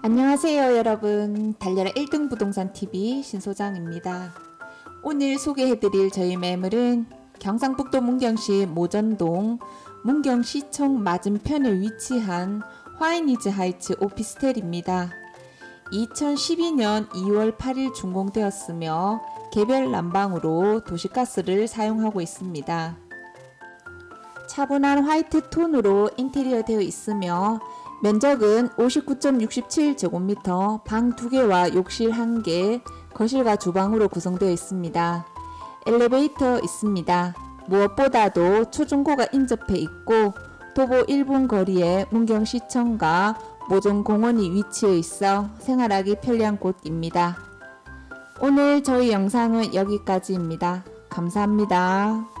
안녕하세요 여러분. 달려라 1등 부동산 TV 신소장입니다. 오늘 소개해드릴 저희 매물은 경상북도 문경시 모전동 문경시청 맞은편에 위치한 화이니즈 하이츠 오피스텔입니다. 2012년 2월 8일 준공되었으며 개별 난방으로 도시가스를 사용하고 있습니다 차분한 화이트 톤으로 인테리어 되어 있으며 면적은 59.67제곱미터, 방 2개와 욕실 1개, 거실과 주방으로 구성되어 있습니다. 엘리베이터 있습니다. 무엇보다도 초중고가 인접해 있고 도보 1분 거리에 문경시청과 모종공원이 위치해 있어 생활하기 편리한 곳입니다. 오늘 저희 영상은 여기까지입니다. 감사합니다.